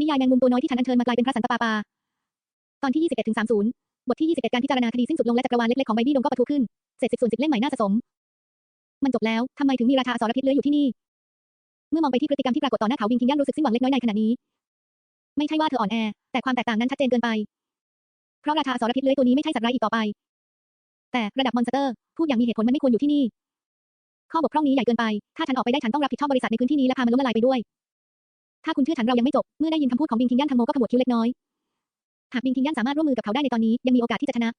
นิยายแมงมุมตัวน้อยที่ฉันอัญเชิญมากลายเป็นพระสันตะปาปา ตอนที่ 21ถึง30 บทที่ 21 การพิจารณาคดีสิ้นสุดลงและจักรวาลเล็กๆของใบบี้ดงก็ปะทุขึ้น เศษสิบส่วนสิบเล่มใหม่น่าสะสม มันจบแล้วทำไมถึงมีราชาอสรพิษเลื้อยอยู่ที่นี่ เมื่อมองไปที่พฤติกรรมที่ปรากฏต่อหน้าเขาวิงคิงยันรู้สึกสิ้นหวังเล็กน้อยในขณะนี้ ไม่ใช่ว่าเธออ่อนแอ แต่ความแตกต่างนั้นชัดเจนเกินไป เพราะราชาอสรพิษเลื้อยตัวนี้ไม่ใช่สัตว์ร้ายอีกต่อไป แต่ระดับมอนสเตอร์พูดอย่างมีเหตุผลมันไม่ควรอยู่ที่นี่ข้อบกพร่องนี้ใหญ่เกินไป ถ้าฉันออกไปได้ฉันต้องรับผิดชอบบริษัทในพื้นที่นี้และพามันล้มละลายไปด้วย ถ้าคุณเชื่อฉันเรายังไม่จบ เมื่อได้ยินคำพูดของบิงคิงยันทังโมก็ขมวดคิ้วเล็กน้อย หากบิงคิงยันสามารถร่วมมือกับเขาได้ในตอนนี้ยังมีโอกาสที่จะชนะ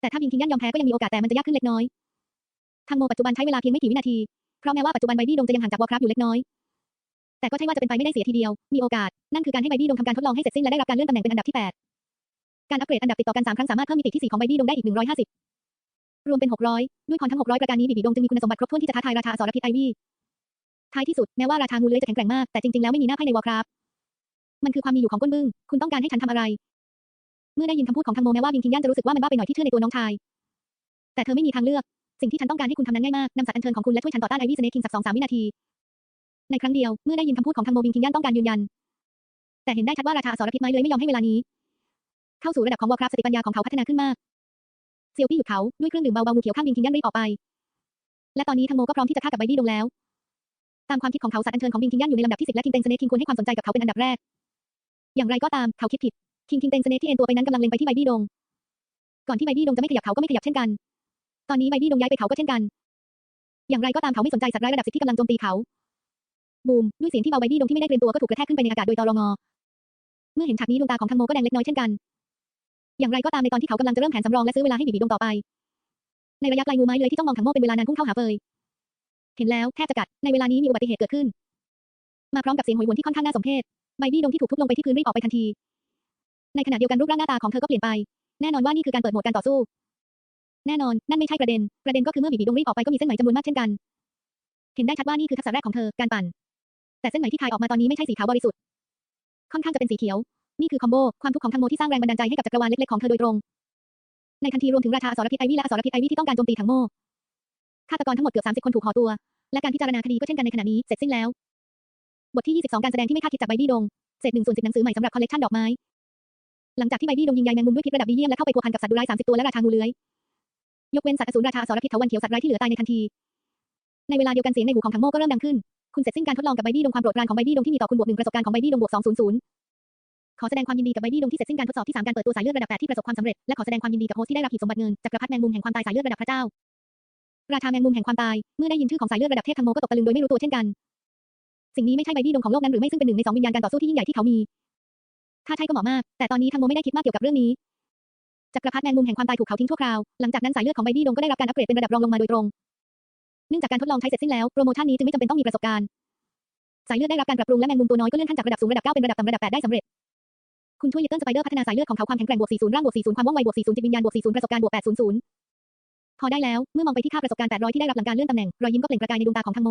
แต่ถ้าบิงคิงยันยอมแพ้ก็ยังมีโอกาสแต่มันจะยากขึ้นเล็กน้อยทังโมปัจจุบันใช้เวลาเพียงไม่กี่วินาที เพราะแม้ว่าปัจจุบันไบบี้ดงจะยังห่างจากวอคราฟอยู่เล็กน้อย แต่ก็ใช่ว่าจะเป็นไปไม่ได้เสียทีเดียว มีโอกาส นั่นคือการให้ไบบี้ดงทำการทดลองให้เสร็จสิ้นและได้รับการเลื่อนตำแหน่งเป็นอันดับที่ 8 การอัปเกรดอันดับติดต่อกัน3ครั้งสามารถเพิ่มมิติที่4ของไบบี้ดงได้อีก 150 รวมเป็น 600 ด้วยพรทั้ง 600 ประการนี้บีบีดงจึงมีคุณสมบัติครบถ้วนที่จะท้าทายราชาอสรพิษไอวี่ ท้ายที่สุดแม้ว่าราชางูเลื้อยจะแข็งแกร่งมาก แต่จริงๆแล้วไม่มีหน้าไพ่ในวอร์คราฟมันคือความมีอยู่ของก้นบึ้ง คุณต้องการให้ฉันทำอะไร เมื่อได้ยินคำพูดของทังโมแม้ว่าบิงคิงยันจะรู้สึกว่ามันบ้าไปหน่อยที่เชื่อในตัวน้องชาย แต่เธอไม่มีทางเลือก สิ่งที่ฉันต้องการให้คุณทำนั้นง่ายมากนำสัตว์อัญเชิญของคุณและช่วยฉันต่อต้านไอวี่สเนคคิงสักสองสามวินาที ในครั้งเดียว เมื่อได้ยินคำพูดของทังโมบิงคิงยันต้องการยืนยัน แต่เห็นได้ชัดว่าราชาอสรพิษไม้เลยไม่ยอมให้เวลานี้ เข้าสู่ระดับของวอคราฟสติปัญญาของเขาพัฒนาขึ้นมากเซียวปี้หยุดเขาด้วยเครื่องดื่มเบาๆงูเขียวข้างบิงคิงยันรีบออกไป และตอนนี้ทังโมก็พร้อมที่จะฆ่ากับไบบี้ดงแล้ว ตามความคิดของเขาสัตว์อัญเชิญของบิงคิงยันอยู่ในลำดับที่สิบและคิงเตงสเนคคิงควรให้ความสนใจกับเขาเป็นอันดับแรก อย่างไรก็ตามเขาคิดผิดคิงคิงเตงสเนที่เอ็นตัวไปนั้นกำลังเล็งไปที่ไบบี้ดง ก่อนที่ไบบี้ดงจะไม่ขยับเขาก็ไม่ขยับเช่นกัน ตอนนี้ไบบี้ดงย้ายไปเขาก็เช่นกัน อย่างไรก็ตามเขาไม่สนใจสัตว์ร้ายระดับสิบที่กำลังโจมตีเขาบูมด้วยเสียงที่เบาไบบี้ดงที่ไม่ได้เตรียมตัวก็ถูกกระแทกขึ้นไปในอากาศโดยตอรงอเมื่อเห็นฉากนี้ดวงตาของทังโมก็แดงเล็กน้อยเช่นกัน อย่างไรก็ตามในตอนที่เขากำลังจะเริ่มแผนสำรองและซื้อเวลาให้บีบีดงต่อไป ในระยะไกลงูไม้เลื้อยที่ต้องมองทังโมเป็นเวลานานพุ่งเข้าหาเฟย เห็นแล้วแทบจะกัด ในเวลานี้มีอุบัติเหตุเกิดขึ้น มาพร้อมกับเสียงโหยหวนที่ค่อนข้างน่าสมเพชไบบี้ดงที่ถูกทุบลงไปที่พื้นรีบออกไปทันที ในขณะเดียวกันรูปร่างหน้าตาของเธอก็เปลี่ยนไป แน่นอนว่านี่คือการเปิดโหมดการต่อสู้ แน่นอน นั่นไม่ใช่ประเด็น ประเด็นก็คือเมื่อบีบีดงรีบออกไปก็มีเส้นไหมจำนวนมากเช่นกัน เห็นได้ชัดว่านี่คือทักษะแรกของเธอ การปั่น แต่เส้นไหมที่คายออกมาตอนนี้ไม่ใช่สีขาวบริสุทธิ์ ค่อนข้างจะเป็นสีเขียว นี่คือคอมโบ ความทุกข์ของทังโมที่สร้างแรงบันดาลใจให้กับจักรวาลเล็กๆของเธอโดยตรง ในทันทีรวมถึงราชาอสรพิษไอวี่และอสรพิษไอวี่ที่ต้องการโจมตีทังโม ฆาตกรทั้งหมดเกือบ30 คนถูกห่อตัว และการพิจารณาคดีก็เช่นกันในขณะนี้เสร็จสิ้นแล้ว บทที่ 22 การแสดงที่ไม่คาดคิดจากไบบี้ดงเศษหนึ่งส่วนสิบหนังสือใหม่สำหรับคอลเลกชันดอกไม้ หลังจากที่ไบบี้ดงยิงใยแมงมุมด้วยพิษระดับดีเยี่ยมและเข้าไปพัวพันกับสัตว์ดุร้าย30 ตัวและราชางูเลื้อย ยกเว้นสัตว์อสูรราชาอสรพิษเถาวันเขียวสัตว์ร้ายที่เหลือตายในทันที ในเวลาเดียวกันเสียงในหูของทังโมก็เริ่มดังขึ้น คุณเสร็จสิ้นการทดลองกับไบบี้ดงความโปรดปรานของไบบี้ดงที่มีต่อคุณบวกหนึ่งประสบการณ์ของไบบี้ดงบวก200ขอแสดงความยินดีกับไบบี้ดงที่เสร็จสิ้นการทดสอบที่3การเปิดตัวสายเลือดระดับ8ที่ประสบความสำเร็จและขอแสดงความยินดีกับโฮสที่ได้รับหีบสมบัติเงินจักรพรรดิแมงมุมแห่งความตายสายเลือดระดับพระเจ้า ราชาแมงมุมแห่งความตาย เมื่อได้ยินชื่อของสายเลือดระดับเทพทังโมก็ตกตะลึงโดยไม่รู้ตัวเช่นกัน สิ่งนี้ไม่ใช่ไบบี้ดงของโลกนั้นหรือไม่ซึ่งเป็นหนึ่งในสองวิญญาณการต่อสู้ที่ยิ่งใหญ่ที่เขามี ถ้าใช่ก็เหมาะมาก แต่ตอนนี้ทังโมไม่ได้คิดมากเกี่ยวกับเรื่องนี้ จักรพรรดิแมงมุมแห่งความตายถูกเขาทิ้งชั่วคราว หลังจากนั้นสายเลือดของไบบี้ดงก็ได้รับการอัปเกรดเป็นระดับรองลงมาโดยตรง เนื่องจากการทดลองใช้เสร็จสิ้นแล้ว โปรโมชั่นนี้จึงไม่จำเป็นต้องมีประสบการณ์ สายเลือดได้รับการปรับปรุงและแมงมุมตัวน้อยก็เลื่อนขั้นจากระดับสูงระดับ9เป็นระดับต่ำระดับ8ได้สำเร็จคุณช่วยลิตเติ้ลสไปเดอร์พัฒนาสายเลือดของเขาความแข็งแกร่งบวก40ร่างบวก40ความว่องไวบวก40จิตวิญญาณบวก40ประสบการณ์บวก800 พอได้แล้ว เมื่อมองไปที่ค่าประสบการณ์ 800 ที่ได้รับหลังการเลื่อนตำแหน่ง รอยยิ้มก็เปล่งประกายในดวงตาของทังโม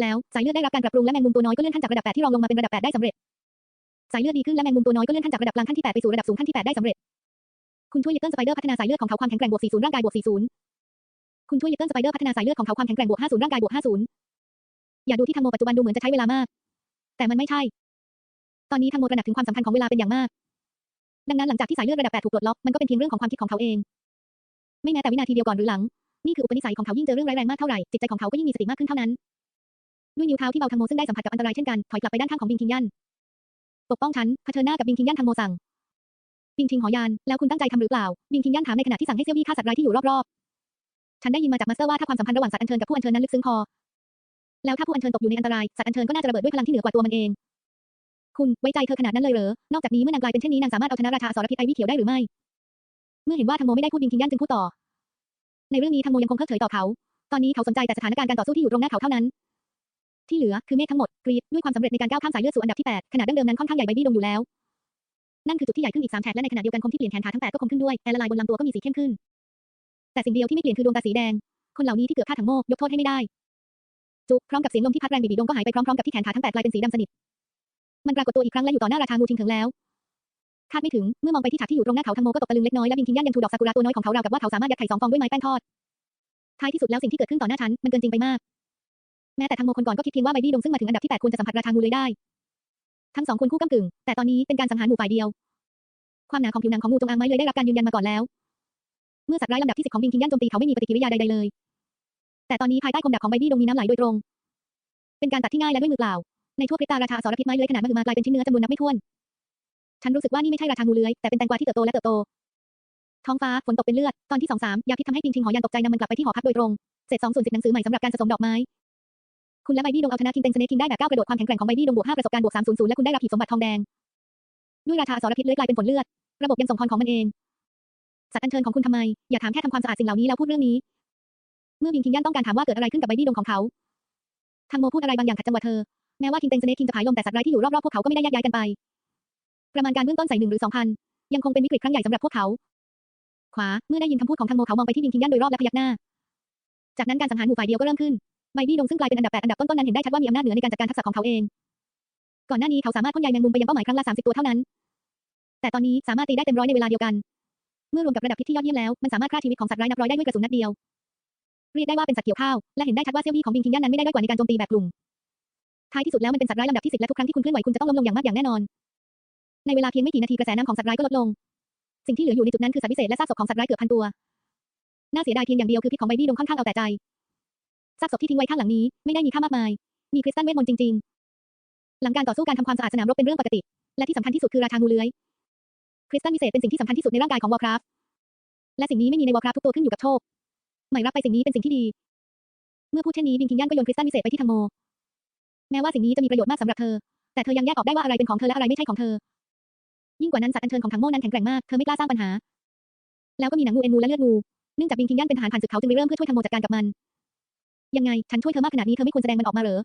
แล้วสายเลือดได้รับการปรับปรุงและแมงมุมตัวน้อยก็เลื่อนขั้นจากระดับ 8 ที่รองลงมาเป็นระดับ 8 ได้สำเร็จ สายเลือดดีขึ้นและแมงมุมตัวน้อยก็เลื่อนขั้นจากระดับกลางขั้นที่ 8 ไปสู่ระดับสูงขั้นที่ 8 ได้สำเร็จ คุณช่วยลิเติ้ลสไปเดอร์พัฒนาสายเลือดของเขาความแข็งแกร่งบวก 40 ร่างกายบวก 40 คุณช่วยลิเติ้ลสไปเดอร์พัฒนาสายเลือดของเขาความแข็งแกร่งบวก 50 ร่างกายบวก 50 อย่าดูที่ทังโมปัจจุบันดูเหมือนจะใช้เวลามาก แต่มันไม่ใช่ ตอนนี้ทังโมตระหนักถึงความสำคัญของเวลาเป็นอย่างมากดังนั้นหลังจากที่สายเลือดระดับ 8 ถูกปลดล็อก มันก็เป็นเพียงเรื่องของความคิดของเขาเอง ไม่แม้แต่วินาทีเดียวก่อนหรือหลัง นี่คืออุปนิสัยของเขายิ่งเจอเรื่องร้ายแรงมากเท่าไหร่จิตใจของเขาก็ยิ่งมีสติมากขึ้นเท่านั้น ด้วยนิ้วเท้าที่เบาทังโมซึ่งได้สัมผัสกับอันตรายเช่นกันถอยกลับไปด้านข้างของบิงคิงยันปกป้องฉันเผชิญหน้ากับบิงคิงยันทังโมสั่งบิงคิงหอยานแล้วคุณตั้งใจทำหรือเปล่าบิงคิงยันถามในขณะที่สั่งให้เซี่ยววี่ฆ่าสัตว์ร้ายที่อยู่รอบๆฉันได้ยินมาจากมาสเตอร์ว่าถ้าความสัมพันธ์ระหว่างสัตว์อัญเชิญกับผู้อัญเชิญนั้นลึกซึ้งพอแล้วถ้าผู้อัญเชิญตกอยู่ในอันตรายสัตว์อัญเชิญก็น่าจะระเบิดด้วยพลังที่เหนือกว่าตัวมันเองคุณไว้ใจเธอขนาดนั้นเลยเหรอนอกจากนี้เมื่อนางกลายเป็นเช่นนี้นางสามารถเอาชนะราชาอสรพิษไอวี่เขียวได้หรือไม่ เมื่อเห็นว่าทังโมไม่ได้พูดบิงคิงยันจึงพูดต่อ ในเรื่องนี้ทังโมยังคงเพิกเฉยต่อเขา ตอนนี้เขาสนใจแต่สถานการณ์การต่อสู้ที่อยู่ตรงหน้าเขาเท่านั้น ที่เหลือคือเมฆทั้งหมดกรีดด้วยความสำเร็จในการก้าวข้ามสายเลือดสู่อันดับที่8ขนาดดั้งเดิมนั้นค่อนข้างใหญ่ใบบี้ดงอยู่แล้ว นั่นคือจุดที่ใหญ่ขึ้นอีก3แฉกและในขณะเดียวกันคมที่เปลี่ยนแขนขาทั้งแปดก็คมขึ้นด้วยแอร์ลลายบนลำตัวก็มีสีเข้มขึ้น แต่สิ่งเดียวที่ไม่เปลี่ยนคือดวงตาสีแดง คนเหล่านี้ที่เกือบฆ่าถังโมยกโทษให้ไม่ได้ จุพร้อมกับเสียงลมที่พัดแรงบีบีดงก็หายไปพร้อมๆกับที่แขนขาทั้งแปดกลายเป็นสีดำสนิทมันปรากฏตัวอีกครั้งและอยู่ต่อหน้าราชางูทิงถึงแล้ว คาดไม่ถึง เมื่อมองไปที่ฉากที่อยู่ตรงหน้าเขาทังโมก็ตกตะลึงเล็กน้อยและบิงคิงยันยังถูดอกซากุระตัวน้อยของเขาราวกับว่าเขาสามารถยัดไข่สองฟองด้วยไม้แป้งทอด ท้ายที่สุดแล้วสิ่งที่เกิดขึ้นต่อหน้าฉันมันเกินจริงไปมาก แม้แต่ทังโมคนก่อนก็คิดเพียงว่าไบบี้ดงซึ่งมาถึงอันดับที่แปดควรจะสัมผัสราชางูเลยได้ ทั้งสองควรคู่ก้ำกึ่ง แต่ตอนนี้เป็นการสังหารหมู่ฝ่ายเดียว ความหนาของผิวหนังของงูจงอางไม้เลยได้รับการยืนยันมาก่อนแล้ว เมื่อสัตว์ร้ายลำดับที่สิบของบิงคิงยันโจมตีเขาไม่มีปฏิกิริยาใดๆเลย แต่ตอนนี้ภายใต้คมดาบของไบบี้ดงมีน้ำไหลโดยตรง เป็นการตัดที่ง่ายและด้วยมือเปล่าในทั่วพริบตาราชาอสรพิษไม้เลื้อยขนาดมหึมากลายเป็นชิ้นเนื้อจำนวนนับไม่ถ้วน ฉันรู้สึกว่านี่ไม่ใช่ราชางูเลื้อยแต่เป็นแตงกวาที่เติบโตและเติบโต ท้องฟ้าฝนตกเป็นเลือด ตอนที่สองสามยาพิษทำให้ปิงชิงหอยันตกใจนำมันกลับไปที่หอพักโดยตรงเศษสองส่วนสิบหนังสือใหม่สำหรับการสะสมดอกไม้คุณและไบบี้ดงเอาชนะคิงเต็งสเนคิงได้แบบก้าวกระโดดความแข็งแกร่งของไบบี้ดงบวกห้าประสบการณ์บวกสามศูนย์ศูนย์และคุณได้รับหีบสมบัติทองแดงด้วยราชาอสรพิษเลื้อยกลายเป็นฝนเลือด ระบบยังส่งพรของมันเองสัตว์อัญเชิญของคุณทำไม อย่าถามแค่ทำความสะอาดสิ่งเหล่านี้แล้วพูดเรื่องนี้ เมื่อบิงคิงยันต้องการถามว่าเกิดอะไรขึ้นกับไบบี้ดงของเขาทางโมพูดอะไรบางอย่างขัดจังหวะเธอแม้ว่าคิงเต็งสเนคิงจะผายลมแต่สัตว์ร้ายที่อยู่รอบๆพวกเขาก็ไม่ได้แยกย้ายกันไป ประมาณการเบื้องต้นใส่หนึ่งหรือสองพันยังคงเป็นวิกฤตครั้งใหญ่สำหรับพวกเขา ขวา เมื่อได้ยินคำพูดของทางโมเขามองไปที่บิงคิงยันโดยรอบและพยักหน้า จากนั้นการสังหารหมู่ฝ่ายเดียวก็เริ่มขึ้นไบบี้ดงซึ่งกลายเป็นอันดับแปดอันดับต้นๆนั้นเห็นได้ชัดว่ามีอำนาจเหนือในการจัดการทักษะของเขาเอง ก่อนหน้านี้เขาสามารถพ่นใยแมงมุมไปยังเป้าหมายครั้งละ30ตัวเท่านั้น แต่ตอนนี้สามารถตีได้เต็มร้อยในเวลาเดียวกัน เมื่อรวมกับระดับพิษที่ยอดเยี่ยมแล้ว มันสามารถฆ่าชีวิตของสัตว์ร้ายนับร้อยได้ด้วยกระสุนนัดเดียว เรียกได้ว่าเป็นสัตว์เกี่ยวข้าว และเห็นได้ชัดว่าเซี่ยวบี้ของบิงคิงยันนั้นไม่ได้ด้อยกว่าในการโจมตีแบบกลุ่มท้ายที่สุดแล้วมันเป็นสัตว์ร้ายลำดับที่สิบและทุกครั้งที่คุณเคลื่อนไหวคุณจะต้องล้มลงอย่างมากอย่างแน่นอน ในเวลาเพียงไม่กี่นาทีกระแสน้ำของสัตว์ร้ายก็ลดลง สิ่งที่เหลืออยู่ในจุดนั้นคือสัตว์วิเศษและซากศพของสัตว์ร้ายเกือบพันตัว น่าเสียดายเพียงอย่างเดียวคือพิษของไบบี้ดงค่อนข้างเอาแต่ใจซากศพที่ทิ้งไว้ข้างหลังนี้ไม่ได้มีค่ามากมาย มีคริสตัลเวทมนต์จริง ๆ หลังการต่อสู้การทำความสะอาดสนามรบเป็นเรื่องปกติ และที่สำคัญที่สุดคือราชางูเลื้อย คริสตัลวิเศษเป็นสิ่งที่สำคัญที่สุดในร่างกายของวอร์คราฟและสิ่งนี้ไม่มีในวอร์คราฟทุกตัวขึ้นอยู่กับโชคหมายรับไปสิ่งนี้เป็นสิ่งที่ดี เมื่อพูดเช่นนี้บิงคิงยันก็โยนคริสตัลวิเศษไปที่ทังโม แม้ว่าสิ่งนี้จะมีประโยชน์มากสำหรับเธอ แต่เธอยังแยกออกได้ว่าอะไรเป็นของเธอและอะไรไม่ใช่ของเธอ ยิ่งกว่านั้นสัตว์อัญเชิญของทังโมนั้นแข็งแกร่งมาก เธอไม่กล้าสร้างปัญหา แล้วก็มีหนังงูเอ็นงูและเลือดงูเนื่องจากบิงคิงยันเป็นทหารผ่านศึกเขาจึงเริ่มเพื่อช่วยทังโมจัดการกับมัน ยังไง ฉันช่วยเธอมากขนาดนี้เธอไม่ควรแสดงมันออกมาเหรอ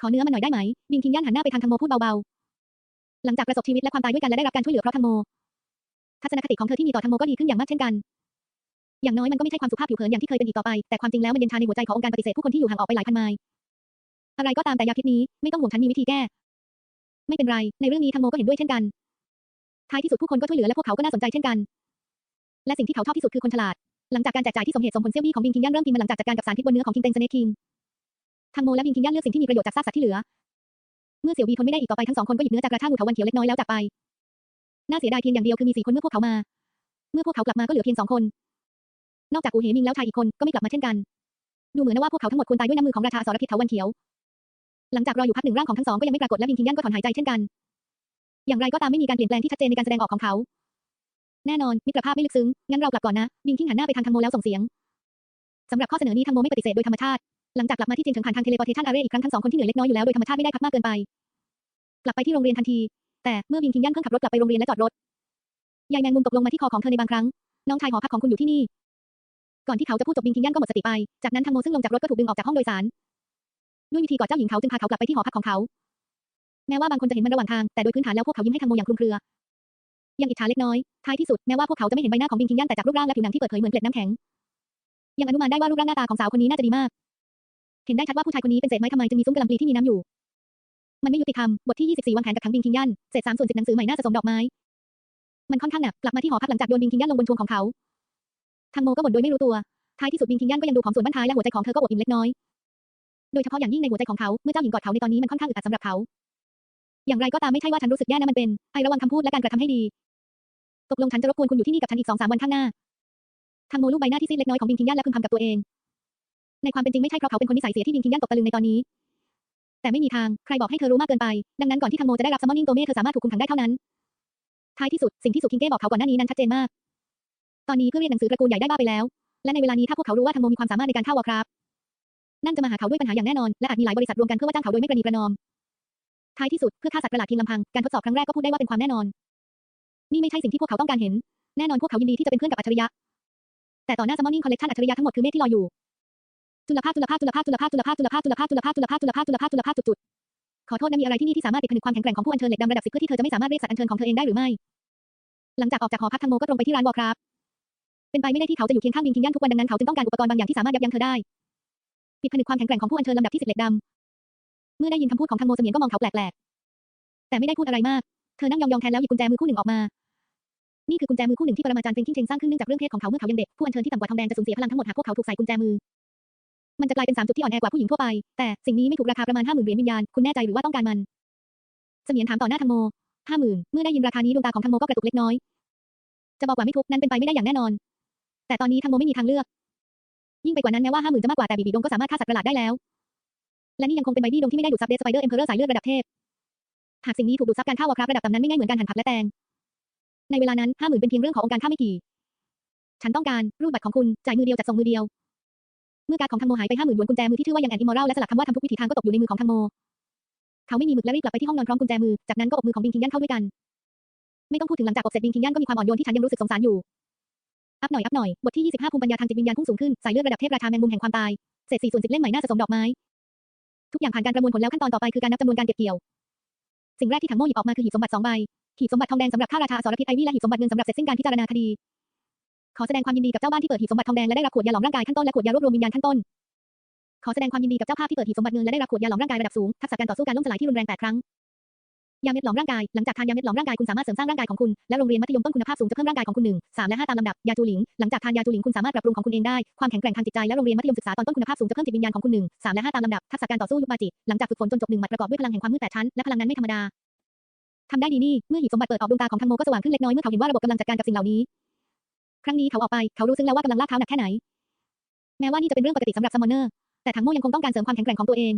ขอเนื้อมันหน่อยได้ไหม บิงคิงยันหันหน้าไปทางทังโมพูดเบาๆ หลังจากประสบชีวิตและความตายด้วยกันและได้รับการช่วยเหลือเพราะทังโมทัศนคติของเธอที่มีต่อทังโมก็ดีขึ้นอย่างมากเช่นกัน อย่างน้อยมันก็ไม่ใช่ความสุภาพผิวเผินอย่างที่เคยเป็นอีกต่อไป แต่ความจริงแล้วมันเย็นชาในหัวใจขององค์การปฏิเสธผู้คนที่อยู่ห่างออกไปหลายพันไมล์อะไรก็ตามแต่ยาพิษนี้ไม่ต้องห่วงฉันมีวิธีแก้ ไม่เป็นไร ในเรื่องนี้ทังโมก็เห็นด้วยเช่นกัน ท้ายที่สุดผู้คนก็ช่วยเหลือและพวกเขาก็น่าสนใจเช่นกัน และสิ่งที่เขาชอบที่สุดคือคนฉลาด หลังจากการแจกจ่ายที่สมเหตุสมผลเซี่ยวบี้ของบิงคิงยันเริ่มกินมาหลังจากจัดการกับสารพิษบนเนื้อของคิงเต็งสเนคคิงทังโมและบิงคิงยันเลือกสิ่งที่มีประโยชน์จากซากสัตว์ที่เหลือ เมื่อเสี่ยวบีทนไม่ได้อีกต่อไปทั้งสองคนก็หยิบเนื้อจากกระชากงูเถาวันเขียวเล็กน้อยแล้วจากไป น่าเสียดายเพียงอย่างเดียวคือมีสี่คนเมื่อพวกเขามา เมื่อพวกเขากลับมาก็เหลือเพียงสองคน นอกจากอูเหมิงแล้วชายอีกคนก็ไม่กลับมาเช่นกัน ดูเหมือนว่าพวกเขาทั้งหมดควรตายด้วยน้ำมือของราชาสรพิษเถาวันเขียวหลังจากรออยู่พักหนึ่งร่างของทั้งสองก็ยังไม่ปรากฏและบิงคิงยันก็ถอนหายใจเช่นกัน อย่างไรก็ตามไม่มีการเปลี่ยนแปลงที่ชัดเจนในการแสดงออกของเขา แน่นอนมิตรภาพไม่ลึกซึ้ง งั้นเรากลับก่อนนะ บิงคิงหันหน้าไปทางทังโมแล้วส่งเสียงสำหรับข้อเสนอนี้ทังโมไม่ปฏิเสธโดยธรรมชาติ หลังจากกลับมาที่เจียงเฉิงผ่านทางเทเลพอร์เทชันอาร์เรอีกครั้งทั้งสองคนที่เหนื่อยเล็กน้อยอยู่แล้วโดยธรรมชาติไม่ได้พักมากเกินไป กลับไปที่โรงเรียนทันที แต่เมื่อบิงคิงยันเพิ่งขับรถกลับไปโรงเรียนและจอดรถใยแมงมุมตกลงมาที่คอของเธอในบางครั้ง น้องชายหอพักของคุณอยู่ที่นี่ ก่อนที่เขาจะพูดจบบิงคิงยันก็หมดสติไป จากนั้นทังโมซึ่งลงจากรถก็ถูกดึงออกจากห้องโดยสารด้วยวิธีกอดเจ้าหญิงเขาจึงพาเขากลับไปที่หอพักของเขา แม้ว่าบางคนจะเห็นมันระหว่างทาง แต่โดยพื้นฐานแล้วพวกเขายิ้มให้ทังโมอย่างคลุมเครือ ยังอิจฉาเล็กน้อย ท้ายที่สุดแม้ว่าพวกเขาจะไม่เห็นใบหน้าของบิงคิงยันแต่จากรูปร่างและผิวหนังที่เปิดเผยเหมือนเกล็ดน้ำแข็ง ยังอนุมานได้ว่ารูปร่างหน้าตาของสาวคนนี้น่าจะดีมาก เห็นได้ชัดว่าผู้ชายคนนี้เป็นเศษไม้ทำไมจึงมีซุ้มกระหล่ำปลีที่มีน้ำอยู่ มันไม่ยุติธรรม บทที่ 24 วางแผนกับขังบิงคิงยันเศษ3ส่วน10หนังสือใหม่น่าสะสมดอกไม้ มันค่อนข้างหนักกลับมาที่หอพักหลังจากโยนบิงคิงยันลงบนทวงของเขาทังโมก็บ่นโดยไม่รู้ตัว ท้ายที่สุดบิงคิงยันก็ยังดูของส่วนบ้านท้ายและหัวใจของเธอก็อบอิ่มเล็กน้อย โดยเฉพาะอย่างยิ่งในหัวใจของเขา เมื่อเจ้าหญิงกอดเขาในตอนนี้มันค่อนข้างอึดอัดสำหรับเขา อย่างไรก็ตามไม่ใช่ว่าฉันรู้สึกแย่นะมันเป็นไอระวังคำพูดและการกระทำให้ดี ตกลงฉันจะรบกวนคุณอยู่ที่นี่กับฉันอีกสองสามวันข้างหน้าทังโมลูบใบหน้าที่ซีดเล็กน้อยของบิงคิงยันและพึมพำกับตัวเอง ในความเป็นจริงไม่ใช่เพราะเขาเป็นคนนิสัยเสียที่บิงคิงยันตกตะลึงในตอนนี้ แต่ไม่มีทางใครบอกให้เธอรู้มากเกินไป ดังนั้นก่อนที่ทังโมจะได้รับซัมมอนนิ่งโตเม่เธอสามารถถูกคุมขังได้เท่านั้น ท้ายที่สุดสิ่งที่สุคิงเก้บอกเขาก่อนหน้านี้นั้นชัดเจนมาก ตอนนี้เพื่อเรียกหนังสือตระกูลใหญ่ได้บ้าไปแล้ว และในเวลานี้ถ้าพวกเขารู้ว่าทังโมมีความสามารถในการฆ่าวอร์คราฟนั่นจะมาหาเขาด้วยปัญหาอย่างแน่นอนและอาจมีหลายบริษัทรวมกันเพื่อว่าจ้างเขาโดยไม่ประนีประนอม ท้ายที่สุดเพื่อฆ่าสัตว์ประหลาดเพียงลำพัง การทดสอบครั้งแรกก็พูดได้ว่าเป็นความแน่นอน นี่ไม่ใช่สิ่งที่พวกเขาต้องการเห็น แน่นอนพวกเขายินดีที่จะเป็นเพื่อนกับอัจฉริยะ แต่ต่อหน้าซัมมอนนิ่งคอลเลกชันอัจฉริยะทั้งหมดคือเมฆที่ลอยอยู่ จุลภาคจุลภาคจุลภาคจุลภาคจุลภาคจุลภาคจุลภาคจุลภาคจุลภาคจุลภาคจุลภาคจุลภาคจุดขอโทษนะมีอะไรที่นี่ที่สามารถปิดผนึกความแข็งแกร่งของผู้อัญเชิญเหล็กดำระดับสิบเพื่อที่เธอจะไม่สามารถเรียกสัตว์อัญเชิญของเธอเองได้หรือไม่ หลังจากออกจากหอพักทังโมก็ตรงไปที่ร้านวอร์คราฟเป็นไปไม่ได้ที่เขาจะอยู่เคียงข้างบิงคิงยันทุกวันดังนั้นเขาจึงต้องการอุปกรณ์บางอย่างที่สามารถยับยั้งเธอได้ ปิดผนึกความแข็งแกร่งของผู้อัญเชิญลำดับที่สิบเหล็กดำ เมื่อได้ยินคำพูดของทังโมเสมียนก็มองเขาแปลกๆ แต่ไม่ได้พูดอะไรมาก เธอนั่งยองๆแทนแล้วหยิบกุญแจมือคู่หนึ่งออกมา นี่คือกุญแจมือคู่หนึ่งที่ปรมาจารย์เฟงคิงเชงสร้างขึ้นเนื่องจากเรื่องเพศของเขาเมื่อเขายังเด็ก ผู้อัญเชิญที่ต่ำกว่าทองแดงจะสูญเสียพลังทั้งหมดหากพวกเขาถูกใส่กุญแจมือ มันจะกลายเป็นสามจุดที่อ่อนแอกว่าผู้หญิงทั่วไป แต่สิ่งนี้ไม่ถูกราคาประมาณห้าหมื่นเหรียญวิญญาณ คุณแน่ใจหรือว่าต้องการมันเสมียนถามต่อหน้าทังโมห้าหมื่นเมื่อได้ยินราคานี้ดวงตาของทังโมก็กระตุกเล็กน้อย จะบอกว่าไม่ทุกนั้นเป็นไปไม่ได้อย่างแน่นอน แต่ตอนนี้ทังโมไม่มีทางเลือก ยิ่งไปกว่านั้นแม้ว่าห้าหมื่นจะมากกว่าแต่บีบีดงก็สามารถฆ่าสัตว์ประหลาดได้แล้ว และนี่ยังคงเป็นใบบี้ดงที่ไม่ได้ดูดซับเดสไปเดอร์เอ็มเพอเรอร์สายเลือดระดับเทพ หากสิ่งนี้ถูกดูดซับการฆ่าวอร์คราฟระดับต่ำนั้นไม่ง่ายเหมือนการหั่นผักและแตง ในเวลานั้นห้าหมื่นเป็นเพียงเรื่องขององค์การฆ่าไม่กี่ ฉันต้องการรูปบัตรของคุณจ่ายมือเดียวจัดส่งมือเดียว เมื่อการของทังโมหายไปห้าหมื่นวนกุญแจมือที่ชื่อว่ายังแอนอิมอรัลและสลักคำว่าทำทุกวิถีทางก็ตกอยู่ในมือของทังโม เขาไม่มีมึกและรีบกลับไปที่ห้องนอนพร้อมกุญแจมือ จากนั้นก็อบมือของบิงคิงยันเข้าด้วยกัน ไม่ต้องพูดถึงหลังจากอบเสร็จบิงคิงยันก็มีความอ่อนโยนที่ฉันยังรู้สึกสงสารอยู่อัพหน่อยอัพหน่อยบทที่25ภูมิปัญญาทางจิตวิญญาณพุ่งสูงขึ้นสายเลือดระดับเทพราชาแมงมุมแห่งความตายเศษสี่ส่วนสิบเล่มใหม่น่าจะสมดอกไม้ ทุกอย่างผ่านการประมวลผลแล้วขั้นตอนต่อไปคือการนับจำนวนการเก็บเกี่ยว สิ่งแรกที่ถังโม่หยิบออกมาคือหีบสมบัติสองใบ หีบสมบัติทองแดงสำหรับข้าราชาอสรพิษไอวี่และหีบสมบัติเงินสำหรับเสร็จสิ้นการพิจารณาคดี ขอแสดงความยินดีกับเจ้าบ้านที่เปิดหีบสมบัติทองแดงและได้รับขวดยาหลอมร่างกายขั้นต้นและขวดยารวบรวมวิญญาณขั้นต้น ขอแสดงความยินดีกับเจ้าภาพที่เปิดหีบสมบัติเงินและได้รับขวดยาหลอมร่างกายระดับสูง ทักษะการต่อสู้การล่มสลายที่รุนแรงแปดครั้ง ยาเม็ดหลอมร่างกาย หลังจากทานยาเม็ดหลอมร่างกายคุณสามารถเสริมสร้างร่างกายของคุณ และโรงเรียนมัธยมต้นคุณภาพสูงจะเพิ่มร่างกายของคุณหนึ่งสามและห้าตามลำดับ ยาจูหลิง หลังจากทานยาจูหลิงคุณสามารถปรับปรุงของคุณเองได้ ความแข็งแกร่งทางจิตใจและโรงเรียนมัธยมศึกษาตอนต้นคุณภาพสูงจะเพิ่มจิตวิญญาณของคุณหนึ่งสามและห้าตามลำดับ ทักษะการต่อสู้ยุคบาจิ หลังจากฝึกฝนจนจบหนึ่งหมัดประกอบด้วยพลังแห่งความมืดแปดชั้น และพลังนั้นไม่ธรรมดาทำได้ดีนี่ เมื่อหีบสมบัติเปิดออกดวงตาของทังโมก็สว่างขึ้นเล็กน้อยเมื่อเขาเห็นว่าระบบกำลังจัดการกับสิ่งเหล่านี้ ครั้งนี้เขาออกไป เขารู้ซึ้งแล้วว่ากำลังลากเท้าหนักแค่ไหน แม้ว่านี่จะเป็นเรื่องปกติสำหรับซัมมอนเนอร์ แต่ทังโมยังคงต้องการเสริมความแข็งแกร่งของตัวเอง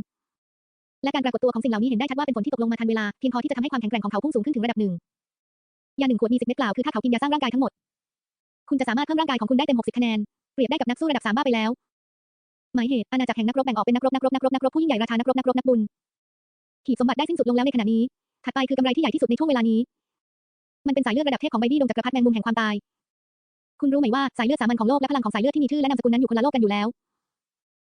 และการปรากฏตัวของสิ่งเหล่านี้เห็นได้ชัดว่าเป็นผลที่ตกลงมาทันเวลาเพียงพอที่จะทำให้ความแข็งแกร่งของเขาพุ่งสูงขึ้นถึงระดับหนึ่งยาหนึ่งขวดมีสิบเม็ดกล่าวคือถ้าเขากินยาสร้างร่างกายทั้งหมด คุณจะสามารถเพิ่มร่างกายของคุณได้เต็มหกสิบคะแนน เปรียบได้กับนักสู้ระดับสามบ้าไปแล้ว หมายเหตุอาณาจักรแห่งนักรบแบ่งออกเป็นนักรบนักรบนักรบนักรบผู้ยิ่งใหญ่ราชานักรบนักรบนักบุญขีดสมบัติได้สิ้นสุดลงแล้วในขณะนี้ ถัดไปคือกำไรที่ใหญ่ที่สุดในช่วงเวลานี้ มันเป็นสายเลือดระดับเทพของไบบี้ดงจักรพรรดิแมงมุมแห่งความตาย คุณรู้ไหมว่าสายเลือดสามัญของโลกและพลังของสายเลือดที่มีชื่อและนามสกุลนั้นอยู่คนละโลกกันอยู่แล้ว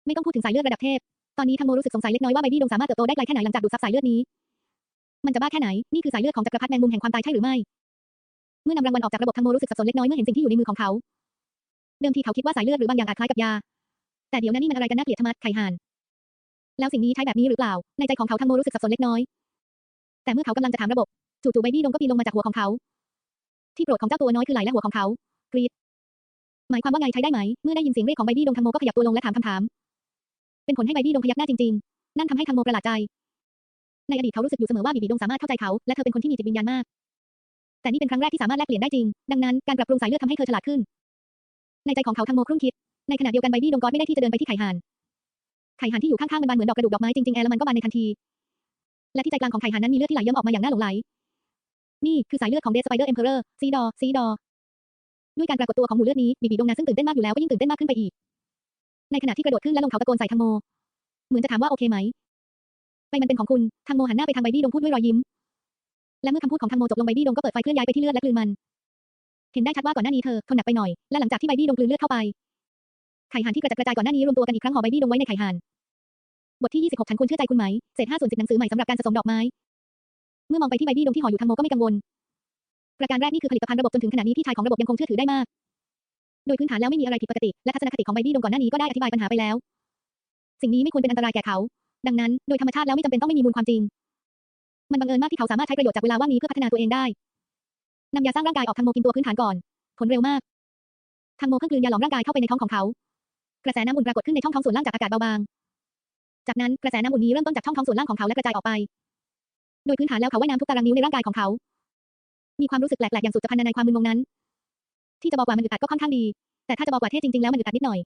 ไม่ต้องพูดถึงสายเลือดระดับเทพ ตอนนี้ทังโมรู้สึกสงสัยเล็กน้อยว่าไบบี้ดงสามารถเติบโตได้ไกลแค่ไหนหลังจากดูดซับสายเลือดนี้ มันจะบ้าแค่ไหน นี่คือสายเลือดของจักรพรรดิแมงมุมแห่งความตายใช่หรือไม่ เมื่อนำรางวัลออกจากระบบทังโมรู้สึกสับสนเล็กน้อยเมื่อเห็นสิ่งที่อยู่ในมือของเขา เดิมทีเขาคิดว่าสายเลือดหรือบางอย่างอาจคล้ายกับยา แต่เดี๋ยวนั้นนี่มันอะไรกันน่าเกลียดชะมัดไข่ห่าน แล้วสิ่งนี้ใช้แบบนี้หรือเปล่า ในใจของเขาทังโมรู้สึกสับสนเล็กน้อย แต่เมื่อเขากำลังจะถามระบบ จู่ๆไบบี้ดงก็ปีนลงมาจากหัวของเขา ที่โปรดของเจ้าตัวน้อยคือไหล่และหัวของเขากรีดหมายความว่าไงใช้ได้ไหม เมื่อได้ยินเสียงเรียกของไบบี้ดงทังโมก็ขยับตัวลงและถามคำถาม เป็นผลให้ไบบี้ดงพยักหน้าจริงๆ นั่นทำให้ทังโมประหลาดใจ ในอดีตเขารู้สึกอยู่เสมอว่าบีบีดงสามารถเข้าใจเขา และเธอเป็นคนที่มีจิตวิญญาณมาก แต่นี่เป็นครั้งแรกที่สามารถแลกเปลี่ยนได้จริง ดังนั้นการปรับปรุงสายเลือดทำให้เธอฉลาดขึ้น ในใจของเขาทังโมครุ่นคิด ในขณะเดียวกันไบบี้ดงก็ไม่ได้ที่จะเดินไปที่ไข่ห่าน ไข่ห่านที่อยู่ข้างๆมันบานเหมือนดอกกระดูกดอกไม้จริงๆแอร์แล้วมันก็บานในทันที และที่ใจกลางของไข่ห่านนั้นมีเลือดที่ไหลเยิ้มออกมาอย่างน่าหลงไหล นี่คือสายเลือดของเดสไปเดอร์เอ็มเพอเรอร์ซีดอซีดอด้วยการปรากฏตัวของหมู่เลือดนี้บีบีดงนาซึ่งตื่นเต้นมากอยู่แล้วก็ยิ่งตื่นเต้นมากขึ้นไปอีก ในขณะที่กระโดดขึ้นและลงเขาตะโกนใส่ทังโม เหมือนจะถามว่าโอเคไหม ไปมันเป็นของคุณ ทังโมหันหน้าไปทางไบบี้ดงพูดด้วยรอยยิ้ม และเมื่อคำพูดของทังโมจบลงไบบี้ดงก็เปิดไฟเคลื่อนย้ายไปที่เลือดและกลืนมัน เห็นได้ชัดว่าก่อนหน้านี้เธอทนหนักไปหน่อย และหลังจากที่ไบบี้ดงกลืนเลือดเข้าไป ไข่ห่านที่กระจัดกระจายก่อนหน้านี้รวมตัวกันอีกครั้งห่อไบบี้ดงไว้ในไข่ห่าน บทที่ 26 ฉันควรเชื่อใจคุณไหม เศษ5ส่วน10หนังสือใหม่สำหรับการสะสมดอกไม้ เมื่อมองไปที่ไบบี้ดงที่ห่ออยู่ทังโมก็ไม่กังวล ประการแรกนี่คือผลิตภัณฑ์ระบบจนถึงขณะนี้พี่ชายของระบบยังคงเชื่อถือได้มาก โดยพื้นฐานแล้วไม่มีอะไรผิดปกติ และทัศนคติของไบบี้ดงก่อนหน้านี้ก็ได้อธิบายปัญหาไปแล้ว สิ่งนี้ไม่ควรเป็นอันตรายแก่เขา ดังนั้น โดยธรรมชาติแล้วไม่จำเป็นต้องไม่มีมูลความจริง มันบังเอิญมากที่เขาสามารถใช้ประโยชน์จากเวลาว่างนี้เพื่อพัฒนาตัวเองได้นำยาสร้างร่างกายออกทางโมกินตัวพื้นฐานก่อน ผลเร็วมากทางโมเพิ่งกลืนยาหลอมร่างกายเข้าไปในท้องของเขา กระแสน้ำอุ่นปรากฏขึ้นในช่องท้องส่วนล่างจากอากาศเบาบาง จากนั้นกระแสน้ำอุ่นนี้เริ่มต้นจากช่องท้องส่วนล่างของเขาและกระจายออกไป โดยพื้นฐานแล้วเขาว่ายน้ำทุกตารางนิ้วในร่างกายของเขา มีความรู้สึกแปลกๆอย่างสุดจะพันในความมึนงงนั้น ที่จะบอกว่ามันอึดอัดก็ค่อนข้างดี แต่ถ้าจะบอกว่าเท่จริงๆแล้วมันอึดอัดนิดหน่อย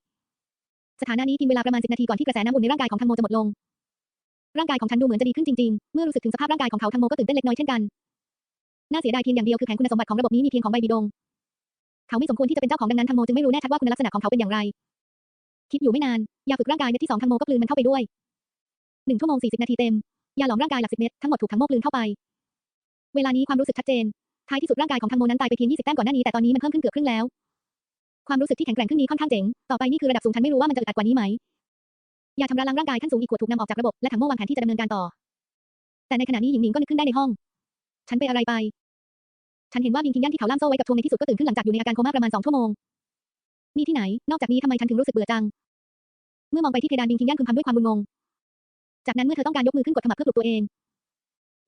สถานะนี้กินเวลาประมาณ10นาทีก่อนที่กระแสน้ำอุ่นในร่างกายของทังโมจะหมดลง ร่างกายของฉันดูเหมือนจะดีขึ้นจริงๆ เมื่อรู้สึกถึงสภาพร่างกายของเขาทังโมก็ตื่นเต้นเล็กน้อยเช่นกัน น่าเสียดายเพียงอย่างเดียวคือแผนคุณสมบัติของระบบนี้มีเพียงของใบบีดง เขาไม่สมควรที่จะเป็นเจ้าของดังนั้นทังโมจึงไม่รู้แน่ชัดว่าคุณลักษณะของเขาเป็นอย่างไร คิดอยู่ไม่นานยาฝึกร่างกายเม็ดที่สองทังโมก็กลืนมันเข้าไปด้วยหนึ่งชั่วโมงสี่สิบนาทีเต็มยาหลอมร่างกายหลักสิบเม็ดทั้งหมดถูกทังโมกลืนเข้าไป เวลานี้ความรู้สึกชัดเจน ท้ายที่สุดร่างกายของทังโมนั้นตายไปเพียง20แต้มก่อนหน้านี้แต่ตอนนี้มันเพิ่มขึ้นเกือบครึ่งแล้ว ความรู้สึกที่แข็งแกร่งขึ้นนี้ค่อนข้างเจ๋ง ต่อไปนี่คือระดับสูงฉันไม่รู้ว่ามันจะอึดอัดกว่านี้ไหม ยาชำร้างร่างกายขั้นสูงอีกขวดถูกนำออกจากระบบและถังโมวางแผนที่จะดำเนินการต่อ แต่ในขณะนี้หญิงหนิงก็นึกขึ้นได้ในห้อง ฉันไปอะไรไป ฉันเห็นว่าบิงคิงยันที่เขาล่ามโซ่ไว้กับทวงในที่สุดก็ตื่นขึ้นหลังจากอยู่ในอาการโคม่าประมาณสองชั่วโมงนี่ที่ไหน นอกจากนี้ทำไมฉันถึงรู้สึกเบื่อจัง เมื่อมองไปที่เพดานบิงคิงยันพึมพำด้วยความมึนงง จากนั้นเมื่อเธอต้องการยกมือขึ้นกดขมับเพื่อปลุกตัวเอง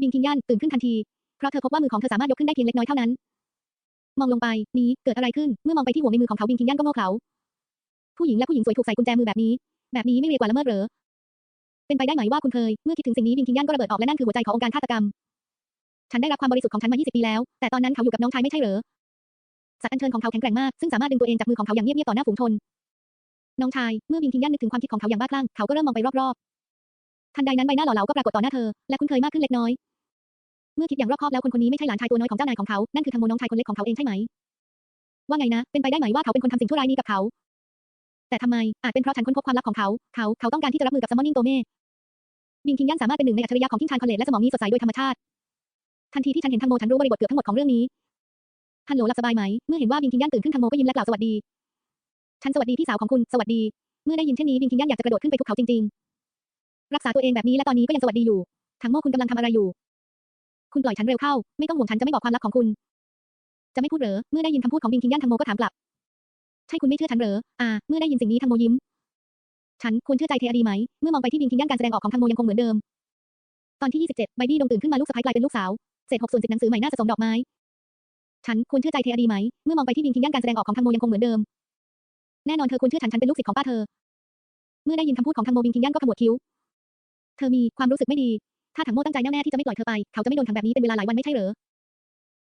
บิงคิงยันตื่นขึ้นทันที เพราะเธอพบว่ามือของเธอสามารถยกขึ้นได้เพียงเล็กน้อยเท่านั้น มองลงไป นี้เกิดอะไรขึ้น เมื่อมองไปที่หัวในมือของเขาบิงคิงยันก็โง่เขลาผู้หญิงและผู้หญิงสวยถูกใส่กุญแจมือแบบนี้ แบบนี้ไม่เรียกว่าละเมิดเหรอ เป็นไปได้ไหมว่าคุณเคย เมื่อคิดถึงสิ่งนี้บิงคิงยันก็ระเบิดออกและนั่นคือหัวใจขององค์การฆาตกรรม ฉันได้รับความบริสุทธิ์ของฉันมา 20 ปีแล้ว แต่ตอนนั้นเขาอยู่กับน้องชายไม่ใช่เหรอ สัตว์อัญเชิญของเขาแข็งแกร่งมาก ซึ่งสามารถดึงตัวเองจากมือของเขาอย่างเงียบๆต่อหน้าฝูงชน น้องชาย เมื่อบิงคิงยันนึกถึงความคิดของเขาอย่างบ้าคลั่ง เขาก็เริ่มมองไปรอบๆทันใดนั้นใบหน้าหล่อเหลาก็ปรากฏต่อหน้าเธอ และคุ้นเคยมากขึ้นเล็กน้อย เมื่อคิดอย่างรอบคอบแล้วคนคนนี้ไม่ใช่หลานชายตัวน้อยของเจ้านายของเขา นั่นคือทางโมน้องชายคนเล็กของเขาเองใช่ไหม ว่าไงนะ เป็นไปได้ไหมว่าเขาเป็นคนทำสิ่งชั่วร้ายนี้กับเขา แต่ทำไม อาจเป็นเพราะฉันค้นพบความลับของเขา เขา เขาต้องการที่จะรับมือกับซัมมอนนิ่งโตเม่บิงคิงยันสามารถเป็นหนึ่งในอัจฉริยะของทิ้งชานคอนเลตและสมองนี้สดใสโดยธรรมชาติ ทันทีที่ฉันเห็นทังโมฉันรู้บริบทเกือบทั้งหมดของเรื่องนี้ฮัลโหลหลับสบายไหม เมื่อเห็นว่าบิงคิงยันตื่นขึ้นทังโมก็ยิ้มและกล่าวสวัสดี ฉันสวัสดีพี่สาวของคุณ สวัสดี เมื่อได้ยินเช่นนี้บิงคิงยันอยากจะกระโดดขึ้นไปทุบเขาจริง ๆ รักษาตัวเองแบบนี้และตอนนี้ก็ยังสวัสดีอยู่ทังโมคุณกำลังทำอะไรอยู่ คุณปล่อยฉันเร็วเข้า ไม่ต้องห่วงฉันจะไม่บอกความลับของคุณ จะไม่พูดเหรอ เมื่อได้ยินคำพูดของบิงคิงยันทังโมก็ถามกลับ ใช่คุณไม่เชื่อฉันเหรอ อ่า เมื่อได้ยินสิ่งนี้ทังโมยิ้ม ฉันควรเชื่อใจเทอดีไหม เมื่อมองไปที่บิงคิงยันการแสดงออกของทังโมยังคงเหมือนเดิม ตอนที่ 27 ไบบี้ดงตื่นขึ้นมาลูกสะใภ้กลายเป็นลูกสาว เศษหกส่วนสิบหนังสือใหม่หน้าสะสมดอกไม้ ฉันควรเชื่อใจเทอดีไหม เมื่อมองไปที่บิงคิงยันการแสดงออกของทังโมยังคงเหมือนเดิม แน่นอนเธอควรเชื่อฉันฉันเป็นลูกศิษย์ของป้าเธอ เมื่อได้ยินคำพูดของทังโมบิงคิงยันก็ขมวดคิ้ว เธอมีความรู้สึกไม่ดี ถ้าถังโม่ตั้งใจแน่วแน่ที่จะไม่ปล่อยเธอไป เขาจะไม่โดนขังแบบนี้เป็นเวลาหลายวันไม่ใช่เหรอ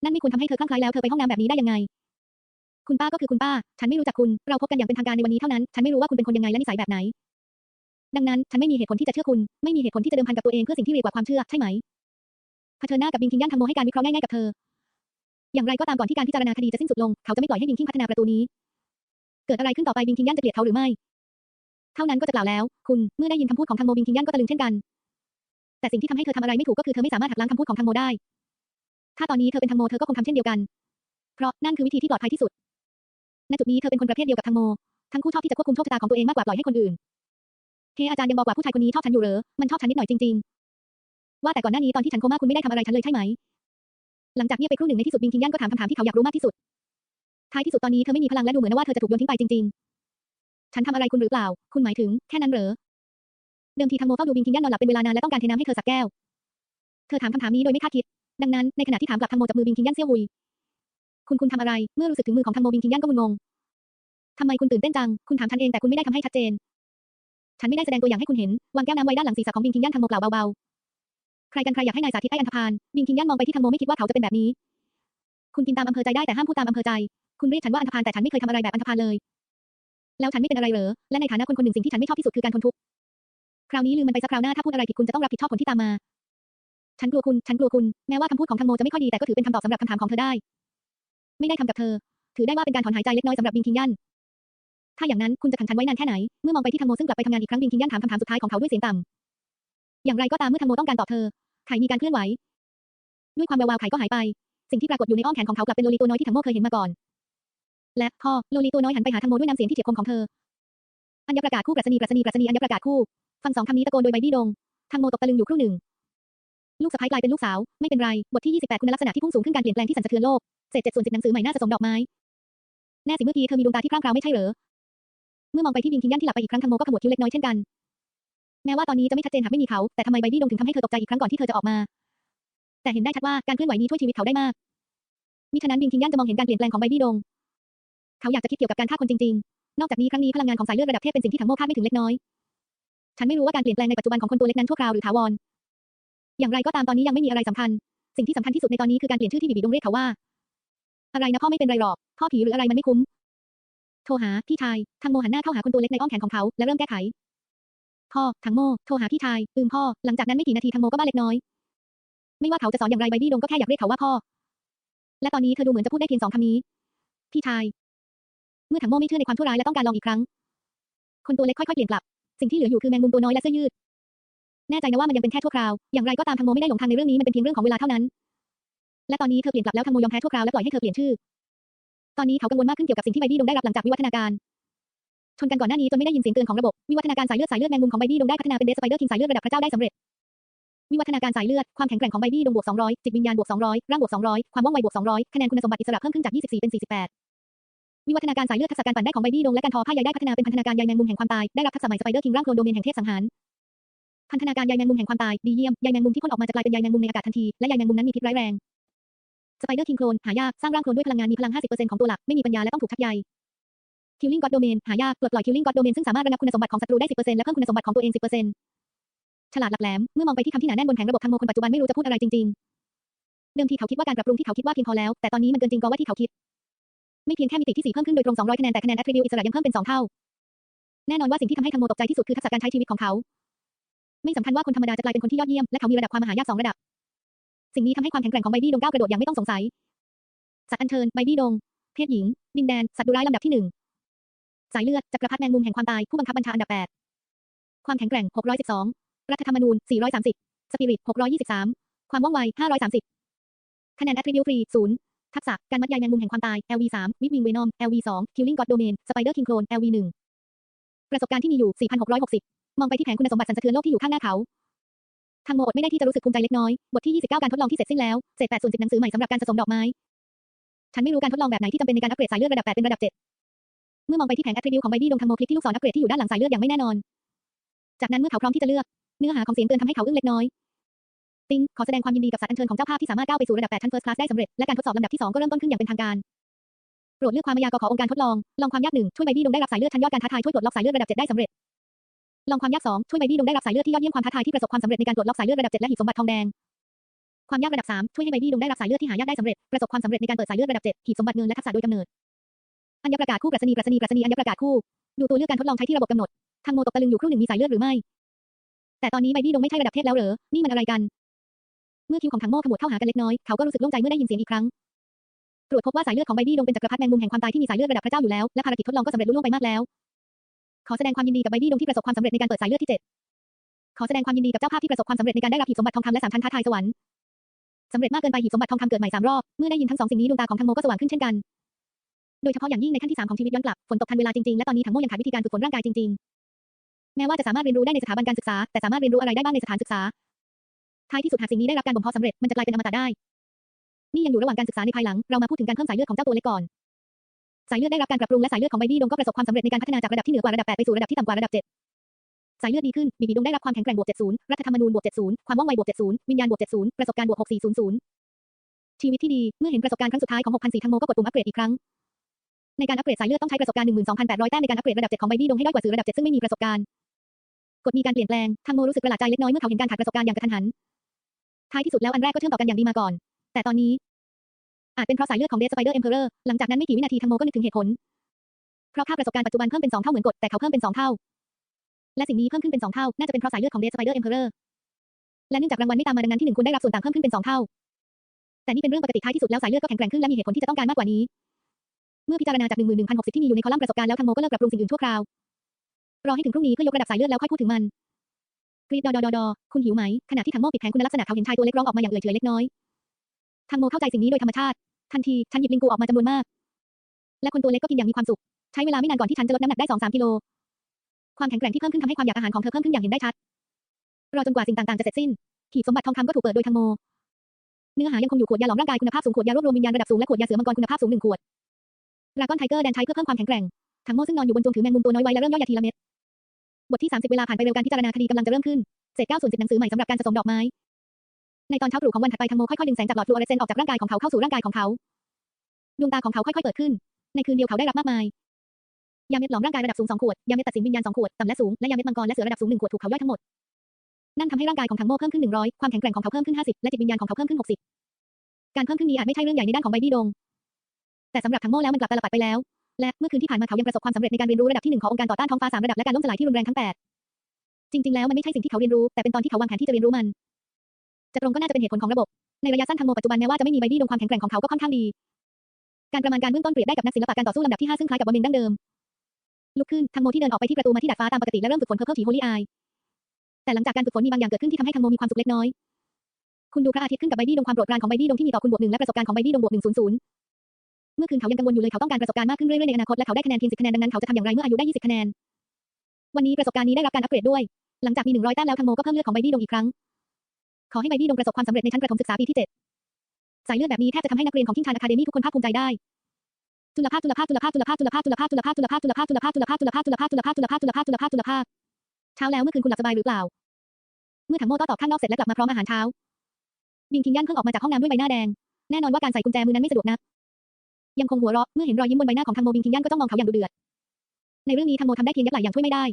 นั่นไม่ควรทำให้เธอคลั่งไคล้แล้วเธอไปห้องน้ำแบบนี้ได้ยังไง คุณป้าก็คือคุณป้า ฉันไม่รู้จักคุณ เราพบกันอย่างเป็นทางการในวันนี้เท่านั้น ฉันไม่รู้ว่าคุณเป็นคนยังไงและนิสัยแบบไหน ดังนั้นฉันไม่มีเหตุผลที่จะเชื่อคุณ ไม่มีเหตุผลที่จะเดิมพันกับตัวเองเพื่อสิ่งที่เร็วกว่าความเชื่อใช่ไหมเผชิญหน้ากับบิงคิงยันทังโมให้การวิเคราะห์ง่ายๆกับเธอ อย่างไรก็ตามก่อนที่การพิจารณาคดีจะสิ้นสุดลง เขาจะไม่ปล่อยให้บิงคิงพัฒนาประตูนี้ เกิดอะไรขึ้นต่อไปบิงคิงยันจะเกลียดเขาหรือไม่ เท่านั้นก็จะกล่าวแล้ว คุณ เมื่อได้ยินคำพูดของทังโมบิงคิงยันก็ตะลึงเช่นกัน แต่สิ่งที่ทำให้เธอทำอะไรไม่ถูกก็คือเธอไม่สามารถหักล้างคำพูดของทังโมได้ ถ้าตอนนี้เธอเป็นทังโมเธอก็คงทำเช่นเดียวกัน เพราะนั่นคือวิธีที่ปลอดภัยที่สุด ณจุดนี้เธอเป็นคนประเภทเดียวกับทังโม ทั้งคู่ชอบที่จะควบคุมโชคชะตาของตัวเองมากกว่าปล่อยให้คนอื่นเคอาจารย์ยังบอกว่าผู้ชายคนนี้ชอบฉันอยู่เหรอ มันชอบฉันนิดหน่อยจริงๆ ว่าแต่ก่อนหน้านี้ตอนที่ฉันโคม่าคุณไม่ได้ทำอะไรฉันเลยใช่ไหม หลังจากเงียบไปครู่หนึ่งในที่สุดบิงคิงยันก็ถามคำถามที่เขาอยากรู้มากที่สุด ท้ายที่สุดตอนนี้เธอไม่มีพลังและดูเหมือนว่าเธอจะถูกโยนทิ้งไปจริง ๆ ฉันทำอะไรคุณหรือเปล่า คุณหมายถึงแค่นั้นเหรอ เดิมทีทังโมเฝ้าดูบิงคิงยันนอนหลับเป็นเวลานานและต้องการเทน้ำให้เธอสักแก้ว เธอถามคำถามนี้โดยไม่คาดคิด ดังนั้นในขณะที่ถามกลับทังโมจับมือบิงคิงยันเซี่ยวหุย คุณคุณทำอะไร เมื่อรู้สึกถึงมือของทังโมบิงคิงยันก็มึนงงทำไมคุณตื่นเต้นจัง คุณถามฉันเองแต่คุณไม่ได้ทำให้ชัดเจน ฉันไม่ได้แสดงตัวอย่างให้คุณเห็น วางแก้วน้ำไว้ด้านหลังศีรษะของบิงคิงยันทังโมกล่าวเบาๆ ใครกันใครอยากให้นายสาธิตให้อันธพาล บิงคิงยันมองไปที่ทังโมไม่คิดว่าเขาจะเป็นแบบนี้ คุณกินตามอำเภอใจได้แต่ห้ามพูดตามอำเภอใจ คุณเรียกฉันว่าอันธพาลแต่ฉันไม่เคยทำอะไรแบบอันธพาลเลย แล้วฉันไม่เป็นอะไรเหรอ และในฐานะคนคนหนึ่งสิ่งที่ฉันไม่ชอบที่สุดคือการทนทุกข์ คราวนี้ลืมมันไปสักคราวหน้าถ้าพูดอะไรผิดคุณจะต้องรับผิดชอบผลที่ตามมา ฉันกลัวคุณ ฉันกลัวคุณ แม้ว่าคำพูดของทังโมจะไม่ค่อยดีแต่ก็ถือเป็นคำตอบสำหรับคำถามของเธอได้ ไม่ได้ทำกับเธอ ถือได้ว่าเป็นการถอนหายใจเล็กน้อยสำหรับบิงคิงยันถ้าอย่างนั้นคุณจะขังฉันไว้นานแค่ไหน เมื่อมองไปที่ทังโมซึ่งกลับไปทำงานอีกครั้งบิงคิงยันถามคำถามสุดท้ายของเขาด้วยเสียงต่ำอย่างไรก็ตามเมื่อทังโมต้องการตอบเธอไข่มีการเคลื่อนไหว ด้วยความแวววาวไข่ก็หายไป สิ่งที่ปรากฏอยู่ในอ้อมแขนของเขากลับเป็นโลลีตัวน้อยที่ทังโมเคยเห็นมาก่อน และพอโลลีตัวน้อยหันไปหาทังโมด้วยน้ำเสียงที่เฉียบคมของเธออัญญประกาศคู่ปรัชนีปรัชนีปรัชนีอัญญประกาศคู่ ฟังสองคำนี้ตะโกนโดยใบบี้ดงทังโมตกตะลึงอยู่ครู่หนึ่ง ลูกสะใภ้กลายเป็นลูกสาว ไม่เป็นไร บทที่ 28 คุณลักษณะที่พุ่งสูงขึ้นการเปลี่ยนแปลงที่สั่นสะเทือนโลก เศษเจ็ดส่วนสิบหนังสือใหม่หน้าสะสมดอกไม้ แน่สิเมื่อกี้เธอมีดวงตาที่พร่างพราวไม่ใช่เหรอ เมื่อมองไปที่บิงคิงยันที่หลับไปอีกครั้งทังโมก็ขมวดคิ้วเล็กน้อยเช่นกัน แม้ว่าตอนนี้จะไม่ชัดเจนหากไม่มีเขา แต่ทำไมใบบี้ดงถึงทำให้เธอตกใจอีกครั้งก่อนที่เธอจะออกมา แต่เห็นได้ชัดว่าการเคลื่อนไหวนี้ช่วยชีวิตเขาได้มาก มิฉะนั้นบิงคิงยันจะมองเห็นการเปลี่ยนแปลงของใบบี้ดง เขาอยากจะคิดเกี่ยวกับการฆ่าคนจริง ๆ นอกจากนี้ครั้งนี้พลังงานของสายเลือดระดับเทพเป็นสิ่งที่ทังโมคาดไม่ถึงเล็กน้อย ฉันไม่รู้ว่าการเปลี่ยนแปลงในปัจจุบันของคนตัวเล็กนั้นชั่วคราวหรือถาวร อย่างไรก็ตามตอนนี้ยังไม่มีอะไรสำคัญ สิ่งที่สำคัญที่สุดในตอนนี้คือการเปลี่ยนชื่อที่บีบีดงเรียกเขาว่า อะไรนะพ่อไม่เป็นไรหรอก พ่อผีหรืออะไรมันไม่คุ้ม โทรหาพี่ชายทังโมหันหน้าเข้าหาคนตัวเล็กในอ้อมแขนของเขาและเริ่มแก้ไข พ่อทังโม โทรหาพี่ชาย อืมพ่อ หลังจากนั้นไม่กี่นาทีทังโมก็บ้าเล็กน้อย ไม่ว่าเขาจะสอนอย่างไรใบบี้ดงก็แค่อยากเรียกเขาว่าพ่อ และตอนนี้เธอดูเหมือนจะพูดได้เพียงสองคำนี้ พี่ชาย เมื่อทังโมไม่เชื่อในความชั่วร้ายและต้องการลองอีกครั้ง คนตัวเล็กค่อยๆเปลี่ยนกลับ สิ่งที่เหลืออยู่คือแมงมุมตัวน้อยและเสื้อยืด แน่ใจนะว่ามันยังเป็นแค่ชั่วคราว อย่างไรก็ตามทังโมไม่ได้หลงทางในเรื่องนี้มันเป็นเพียงเรื่องของเวลาเท่านั้น และตอนนี้เธอเปลี่ยนกลับแล้วทังโมยอมแพ้ชั่วคราวและปล่อยให้เธอเปลี่ยนชื่อ ตอนนี้เขากังวลมากขึ้นเกี่ยวกับสิ่งที่ไบบี้ดงได้รับหลังจากวิวัฒนาการชนกันก่อนหน้านี้จนไม่ได้ยินเสียงเตือนของระบบวิวัฒนาการสายเลือดสายเลือดแมงมุมของไบบี้ดงได้พัฒนาเป็นเดสสไปเดอร์คิงสายเลือดระดับพระเจ้าได้สำเร็จวิวัฒนาการสายเลือด ความแข็งแกร่งของไบบี้ดงบวก200 จิตวิญญาณบวก200 ร่างบวก200 ความว่องไวบวก200 คะแนนคุณสมบัติอิสระเพิ่มขึ้นจาก 24 เป็น 48 วิวัฒนาการสายเลือดทักษะการปั่นได้ของไบบี้ดงและการทอผ้าใยได้พัฒนาเป็นพันธนาการใยแมงมุมแห่งความตายได้รับทักษะใหม่สไปเดอร์คิงร่างโคลนโดเมนแห่งเทพสังหารพันธนาการใยแมงมุมแห่งความตายดีเยี่ยมใยแมงมุมที่พ่นออกมาจะกลายเป็นใยแมงมุมในอากาศทันทีและใยแมงมุมนั้นมีพิษร้ายแรงสไปเดอร์คิงโคลนหายากสร้างร่างโคลนด้วยพลังงานมีพลัง 50%ของตัวหลักไม่มีปัญญาและต้องถูกชักใยคิลลิ่งก็อดโดเมนหายากปลดปล่อยคิลลิ่งก็อดโดเมนซึ่งสามารถระงับคุณสมบัติของศัตรูได้ 10%และเพิ่มคุณสมบัติของตัวเอง 10%ฉลาดหลักแหลมเมื่อมองไปที่คำที่หนาแน่นบนแผงระบบทางโมคนปัจจุบันไม่รู้จะพูดอะไรจริง ๆ เดิมทีเขาคิดว่าการปรับปรุงที่เขาคิดว่าเพียงพอแล้ว แต่ตอนนี้มันเกินจริงกว่าที่เขาคิด ไม่เพียงแค่มิติที่สี่เพิ่มขึ้นโดยตรง 200 คะแนน แต่คะแนน attribute อิสระยังเพิ่มเป็น 2 เท่า แน่นอนว่าสิ่งที่ทำให้ทังโมตกใจที่สุดคือทักษะการใช้ชีวิตของเขา ไม่สำคัญว่าคนธรรมดาจะกลายเป็นคนที่ยอดเยี่ยม และเขามีระดับความมหายากสองระดับ สิ่งนี้ทำให้ความแข็งแกร่งของไบบี้ดงก้าวกระโดดอย่างไม่ต้องสงสัย สัตว์อัญเชิญไบบี้ดง เพศหญิง ดินแดน สัตว์ดุร้ายลำดับที่หนึ่งสายเลือดจักรพรรดิแมงมุมแห่งความตาย ผู้บังคับบัญชาอันดับแปดความแข็งแกร่ง 612 รัฐธรรมนูญ 430 สปิริต 623 ความว่องไว 530 คะแนน attribute free 0 ทักษะ การมัดใยแมงมุมแห่งความตาย LV 3 วิปวิงเวนอม LV 2 killing god domain spider king clone LV 1 ประสบการณ์ที่มีอยู่ 4,660 มองไปที่แผงคุณสมบัติสันสะเทือนโลกที่อยู่ข้างหน้าเขา ทางโมอดไม่ได้ที่จะรู้สึกภูมิใจเล็กน้อย บทที่ 29 การทดลองที่เสร็จสิ้นแล้ว เศษ8ส่วน10หนังสือใหม่สำหรับการสะสมดอกไม้ ฉันไม่รู้การทดลองแบบไหนที่จำเป็นในการอัปเกรดสายเลือดระดับ8เป็นระดับ7เมื่อมองไปที่แผง attribute ของไบบี้ดงทางโมคลิกที่ลูกศรอัปเกรดที่อยู่ด้านหลังสายเลือดอย่างไม่แน่นอน จากนั้นเมื่อเขาพร้อมที่จะเลือก เนื้อหาของเสียงเตือนทำให้เขาอึ้งเล็กน้อย ติงขอแสดงความยินดีกับสัตว์อัญเชิญของเจ้าภาพที่สามารถก้าวไปสู่ระดับ8ชั้น First Class ได้สำเร็จ และการทดสอบลำดับที่ 2 ก็เริ่มต้นขึ้นอย่างเป็นทางการโปรดเลือกความมายากขอองค์การทดลอง ลองความยากหนึ่งช่วยไบบี้ดงได้รับสายเลือดชั้นยอดการท้าทายช่วยปลดล็อกสายเลือดระดับ7ได้สำเร็จ ลองความยาก2ช่วยไบบี้ดงได้รับสายเลือดที่ยอดเยี่ยมความท้าทายที่ประสบความสำเร็จในการปลดล็อกสายเลือดระดับ7และหีบสมบัติทองแดง ความยากระดับ3ช่วยให้ไบบี้ดงได้รับสายเลือดที่หายากได้สำเร็จ ประสบความสำเร็จในการเปิดสายเลือดระดับ7หีบสมบัติเงินและทักษะโดยกำเนิด อัญญประกาศคู่ปรัชนีปรัชนีปรัชนีอัญญประกาศคู่ ดูตัวเลือกการทดลองใช้ที่ระบบกำหนด ทางโมตกตะลึงอยู่ครู่หนึ่งมีสายเลือดหรือไม่ แต่ตอนนี้ไบบี้ดงไม่ใช่ระดับเทพแล้วเหรอ นี่มันอะไรกัน เมื่อคิวของทางโมขมวดเข้าหากันเล็กน้อย เขาก็รู้สึกโล่งใจเมื่อได้ยินเสียงอีกครั้ง ตรวจพบว่าสายเลือดของไบบี้ดงเป็นจักรพรรดิแมงมุมแห่งความตายที่มีสายเลือดระดับพระเจ้าอยู่แล้ว และภารกิจทดลองก็สำเร็จลุล่วงไปมากแล้ว ขอแสดงความยินดีกับไบบี้ดงที่ประสบความสำเร็จในการเปิดสายเลือดที่เจ็ดขอแสดงความยินดีกับเจ้าภาพที่ประสบความสำเร็จในการได้รับหีบสมบัติทองคำและสามชั้นท้าทายสวรรค์สำเร็จมากเกินไปหีบสมบัติทองคำเกิดใหม่สามรอบ เมื่อได้ยินทั้งสองสิ่งนี้ดวงตาของทางโมก็สว่างขึ้นเช่นกัน โดยเฉพาะอย่างยิ่งในขั้นที่สามของชีวิตย้อนกลับ ฝนตกทันเวลาจริงๆ และตอนนี้ทางโมยังขาดวิธีการฝึกฝนร่างกายจริงๆ แม้ว่าจะสามารถเรียนรู้ได้ในสถาบันการศึกษา แต่สามารถเรียนรู้อะไรได้บ้างในสถานศึกษา ท้ายที่สุดหากสิ่งนี้ได้รับการบ่มเพาะสำเร็จมันจะกลายเป็นอมตะได้ นี่ยังอยู่ระหว่างการศึกษาในภายหลัง เรามาพูดถึงการเพิ่มสายเลือดของเจ้าตัวเล็กก่อน สายเลือดได้รับการปรับปรุงและสายเลือดของไบบี้ดงก็ประสบความสำเร็จในการพัฒนาจากระดับที่เหนือกว่าระดับ8ไปสู่ระดับที่ต่ำกว่าระดับ7สายเลือดดีขึ้นบีบีดงได้รับความแข็งแกร่งบวก70รัฐธรรมนูญบวก70ความว่องไวบวก70วิญญาณบวก70ประสบการณ์บวก6400ชีวิตที่ดีเมื่อเห็นประสบการณ์ครั้งสุดท้ายของ6,004ทั้งโมก็กดปุ่มอัปเกรดอีกครั้งในการอัปเกรดสายเลือดต้องใช้ประสบการณ์12,800แต้มในการอัปเกรดระดับ7ของไบบี้ดงให้ด้อยกว่าสื่อระดับ7ซึ่งไม่มีประสบการณ์กฎมีการเปลี่ยนแปลงทังโมรู้สึกประหลาดใจเล็กน้อยเมื่อเขาเห็นการขาดประสบการณ์อย่างกระทันหัน ท้ายที่สุดแล้วอันแรกก็เชื่อมต่อกันอย่างดีมาก่อน แต่ตอนนี้ อาจเป็นเพราะสายเลือดของเดสไปเดอร์เอ็มเพอเรอร์หลังจากนั้นไม่กี่วินาทีทังโมก็นึกถึงเหตุผล เพราะค่าประสบการณ์ปัจจุบันเพิ่มเป็น2เท่าเหมือนกฎแต่เขาเพิ่มเป็น2เท่า และสิ่งนี้เพิ่มขึ้นเป็น2เท่า น่าจะเป็นเพราะสายเลือดของเดสไปเดอร์เอ็มเพอเรอร์และเนื่องจากรางวัลไม่ตามมาดังนั้นที่หนึ่งคุณได้รับส่วนต่างเพิ่มขึ้นเป็น2เท่า แต่นี่เป็นเรื่องปกติท้ายที่สุดแล้วสายเลือดก็แข็งแกร่งขึ้นและมีเหตุผลที่จะต้องการมากกว่านี้ เมื่อพิจารณาจาก11,060ที่มีอยู่ในคอลัมน์ประสบการณ์แล้วทังโมก็เลิกปรับปรุงสิ่งอื่นชั่วคราวรอให้ถึงพรุ่งนี้เพื่อยกระดับสายเลือดแล้วค่อยพูดถึงมัน กรีดดอดอดอดอคุณหิวไหม ขณะที่ทังโมปิดแผงคุณลักษณะเขาเห็นชายตัวเล็กร้องออกมาอย่างเอื่อยเฉยเล็กน้อยทังโมเข้าใจสิ่งนี้โดยธรรมชาติ ทันที ฉันหยิบลิงกูออกมาจำนวนมาก และคนตัวเล็กก็กินอย่างมีความสุข ใช้เวลาไม่นานก่อนที่ฉันจะลดน้ำหนักได้2-3กิโล ความแข็งแกร่งที่เพิ่มขึ้นทำให้ความอยากอาหารของเธอเพิ่มขึ้นอย่างเห็นได้ชัด รอจนกว่าสิ่งต่างๆจะเสร็จสิ้น ขีบสมบัติทองคำก็ถูกเปิดโดยทังโม เนื้อหายังคงอยู่ขวดยาหลอมร่างกายคุณภาพสูงขวดยารวบรวมวิญญาณระดับสูงและขวดยาเสือมังกรคุณภาพสูงหนึ่งขวดดราก้อนไทเกอร์แดนใช้เพื่อเพิ่มความแข็งแกร่งทังโมซึ่งนอนอยู่บนจงถือแมงมุมตัวน้อยไว้และเริ่มย่อยยาทีละเม็ด บทที่ 30 เวลาผ่านไปเร็วการพิจารณาคดีกำลังจะเริ่มขึ้น เศษ9ส่วน10หนังสือใหม่สำหรับการสะสมดอกไม้ ในตอนเช้าตรู่ของวันถัดไปทังโมค่อยๆดึงแสงจากหลอดฟลูออเรสเซนต์ออกจากร่างกายของเขาเข้าสู่ร่างกายของเขา ดวงตาของเขาค่อยๆเปิดขึ้น ในคืนเดียวเขาได้รับมากมาย ยาเม็ดหลอมร่างกายระดับสูงสองขวด ยาเม็ดตัดสินวิญญาณสองขวด ต่ำและสูง และยาเม็ดมังกรและเสือระดับสูงหนึ่งขวดถูกเขาย่อยทั้งหมด นั่นทำให้ร่างกายของทังโมเพิ่มขึ้นหนึ่งร้อยความแข็งแกร่งของเขาเพิ่มขึ้นห้าสิบและจิตวิญญาณของเขาเพิ่มขึ้นหกสิบการเพิ่มขึ้นนี้อาจไม่ใช่เรื่องใหญ่ในด้านของไบบี้ดงแต่สำหรับทังโมแล้วมันกลับตลปัดไปแล้ว และเมื่อคืนที่ผ่านมาเขายังประสบความสำเร็จในการเรียนรู้ระดับที่หนึ่งขององค์การต่อต้านท้องฟ้าสามระดับและการล่มสลายที่รุนแรงทั้งแปดจริงๆแล้วมันไม่ใช่สิ่งที่เขาเรียนรู้แต่เป็นตอนที่เขาวางแผนที่จะเรียนรู้มัน จะตรงก็น่าจะเป็นเหตุผลของระบบ ในระยะสั้นทางโมปัจจุบันแม้ว่าจะไม่มีไบบี้ดงความแข็งแกร่งของเขาก็ค่อนข้างดี การประมาณการเบื้องต้นเปรียบได้กับนักศิลปะการต่อสู้ลำดับที่ห้าซึ่งคล้ายกับบอมเบนดั้งเดิม ลุกขึ้นทางโมที่เดินออกไปที่ประตูมาที่ดาดฟ้าตามปกติและเริ่มฝึกฝนเพิ่มทีโฮลี่อายแต่หลังจากการฝึกฝนมีบางอย่างเกิดขึ้นที่ทำให้ทางโมมีความสุขเล็กน้อย คุณดูพระอาทิตย์ขึ้นกับไบบี้ดงความโปรดปรานของไบบี้ดงที่มีต่อคุณบวกหนึ่งและประสบการณ์ของไบบี้ดงบวกหนึ่งศูนย์ศูนย์ เมื่อคืนเขายังกังวลอยู่เลยเขาต้องการประสบการณ์มากขึ้นเรื่อยๆในอนาคตและเขาได้คะแนนเพียงสิคะแนนดังนั้นเขาจะทำอย่างไรเมื่ออายุได้ยี่สิบคะแนน วันนี้ประสบการณ์นี้ได้รับการอัปเกรดด้วย หลังจากมีหนึ่งร้อยแต้มแล้วทางโมก็เพิ่มเลือดของไบบี้ดงอีกครั้ง ขอให้ไบบี้ดงประสบความสำเร็จในชั้นประถมศึกษาปีที่เจ็ดสายเลือดแบบนี้แทบจะทำให้นักเรียนของทิ้งชานอะคาเดมี่ทุกคนภาคภูมิใจได้จุลภาคจุลภาคจุลภาคจุลภาคจุลภาคจุลภาคจุลภาคจุลภาคจุลภาคจุลภาคจุลภาคจุลภาคจุลภาคจุลภาคจุลภาคจุลภาคจุลภาคจุลภาคจุลภาคเช้าแล้วเมื่อคืนคุณหลับสบายหรือเปล่า เมื่อถังโม่ต้อตอบข้างนอกเสร็จและกลับมาพร้อมอาหารเช้า บิงคิงยันเพิ่งออกมาจากห้องน้ำด้วยใบหน้าแดง แน่นอนว่าการใส่กุญแจมือนั้นไม่สะดวกนัก ยังคงหัวเราะเมื่อเห็นรอยยิ้มบนใบหน้าของทังโมบิงคิงยันก็ต้องมองเขาอย่างดุเดือด ในเรื่องนี้ทังโมทำได้เพียงยัดไหลอย่างช่วยไม่ได้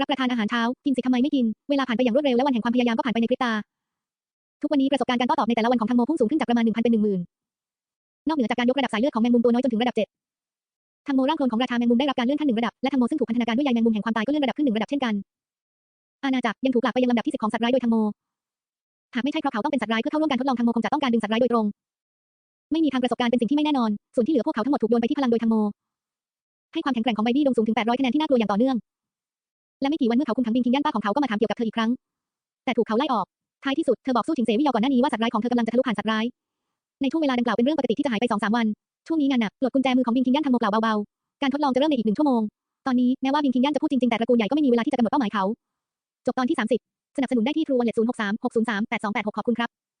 รับประทานอาหารเช้า กินสิทำไมไม่กิน เวลาผ่านไปอย่างรวดเร็วและวันแห่งความพยายามก็ผ่านไปในพริบตา ทุกวันนี้ประสบการณ์การโต้ตอบในแต่ละวันของทังโมพุ่งสูงขึ้นจากประมาณ1,000เป็น10,000นอกเหนือจากการยกระดับสายเลือดของแมงมุมตัวน้อยจนถึงระดับ7ทังโมร่างโคลนของราชาแมงมุมได้รับการเลื่อนขั้นหนึ่งระดับและทังโมซึ่งถูกพันธนาการด้วยใยแมงมุมแห่งความตายก็เลื่อนระดับขึ้นหนึ่งระดับเช่นกันอาณาจักรยังถูกผลักไปยังลำดับที่สิบของสัตว์ร้ายโดยทังโมหากไม่ใช่เพราะเขาต้องเป็นสัตว์ร้ายเพื่อเข้าร่วมการทดลองทังโมคงจะต้องการดึงสัตว์ร้ายโดยตรง ไม่มีทางประสบการณ์เป็นสิ่งที่ไม่แน่นอน ส่วนที่เหลือพวกเขาทั้งหมดถูกโยนไปที่พลังโดยทังโม ให้ความแข็งแกร่งของไบบี้ลงสูงถึง 800คะแนนที่น่ากลัวอย่างต่อเนื่อง และไม่กี่วันเมื่อเขาคุมขังบิงคิงย่านป้าของเขาก็มาถามเกี่ยวกับเธออีกครั้ง แต่ถูกเขาไล่ออก ท้ายที่สุดเธอบอกสู้ถิงเสวิยอก่อนหน้านี้ว่าสัตว์ร้ายของเธอกำลังจะทะลุผ่านสัตว์ร้าย ในช่วงเวลาดังกล่าวเป็นเรื่องปกติที่จะหายไปสองสามวัน ช่วงนี้งานหนักปลดกุญแจมือของบิงคิงย่านทางโมเปล่าเบาๆ การทดลองจะเริ่มในอีกหนึ่งชั่วโมง ตอนนี้แม้ว่าบิงคิงย่านจะพูดจริงๆแต่ตระกูลใหญ่ก็ไม่มีเวลาที่จะกำหนดเป้าหมายเขา จบตอนที่ 30 สนับสนุนได้ที่ True Wallet 063 603 8286ขอบคุณครับ